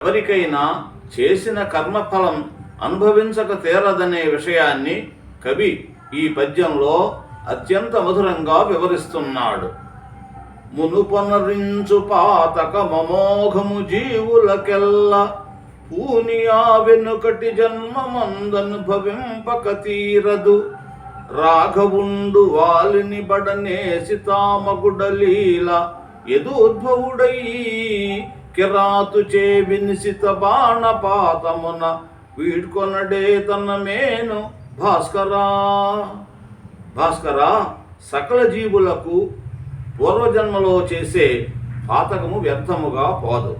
ఎవరికైనా చేసిన కర్మఫలం అనుభవించక తీరదనే విషయాన్ని కవి ఈ పద్యంలో అత్యంత మధురంగా వివరిస్తున్నాడు. మునుపొనరించు పాతక మమోఘము జీవులకెల్ల పూనియా వెనుకటి జన్మమందనుభవింపక తీరదు. రాఘవుండు వాలిని బడనేసి తామగుడలీల ఎదోద్భవుడై కిరాతు చే వినిసిత బాణపాతమున వీడ్కొనడే తన మేను భాస్కరా. భాస్కరా సకల జీవులకు పూర్వజన్మలో చేసే పాతకము వ్యర్థముగా పోదు.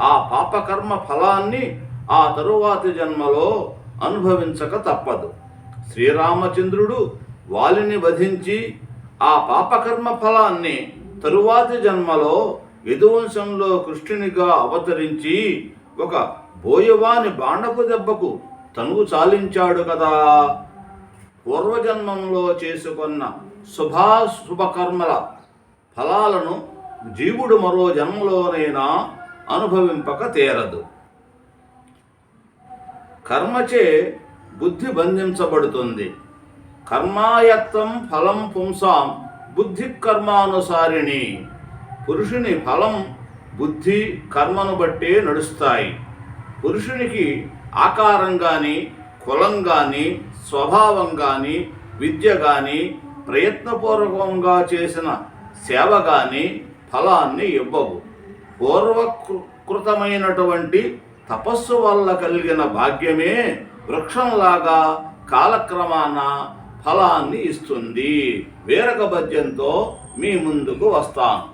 ఆ పాపకర్మ ఫలాన్ని ఆ తరువాతి జన్మలో అనుభవించక తప్పదు. శ్రీరామచంద్రుడు వాలిని వధించి ఆ పాపకర్మ ఫలాన్ని తరువాతి జన్మలో యదువంశంలో కృష్ణునిగా అవతరించి ఒక బోయవాని బాణపు దెబ్బకు తనువు చాలించాడు కదా. పూర్వజన్మంలో చేసుకున్న శుభాశుభకర్మల ఫలాలను జీవుడు మరో జన్మలోనైనా అనుభవింపక తీరదు. కర్మచే బుద్ధి బంధించబడుతుంది. కర్మాయత్తం ఫలం పుంసాం బుద్ధి కర్మానుసారిణి. పురుషుని ఫలం బుద్ధి కర్మను బట్టే నడుస్తాయి. పురుషునికి ఆకారం కానీ కులం కానీ స్వభావం కానీ విద్య కానీ ప్రయత్నపూర్వకంగా చేసిన సేవ కానీ ఫలాన్ని ఇవ్వవు. పూర్వకృతమైనటువంటి తపస్సు వల్ల కలిగిన భాగ్యమే వృక్షంలాగా కాలక్రమాన ఫలాన్ని ఇస్తుంది. వేరొక పద్యంతో మీ ముందుకు వస్తాను.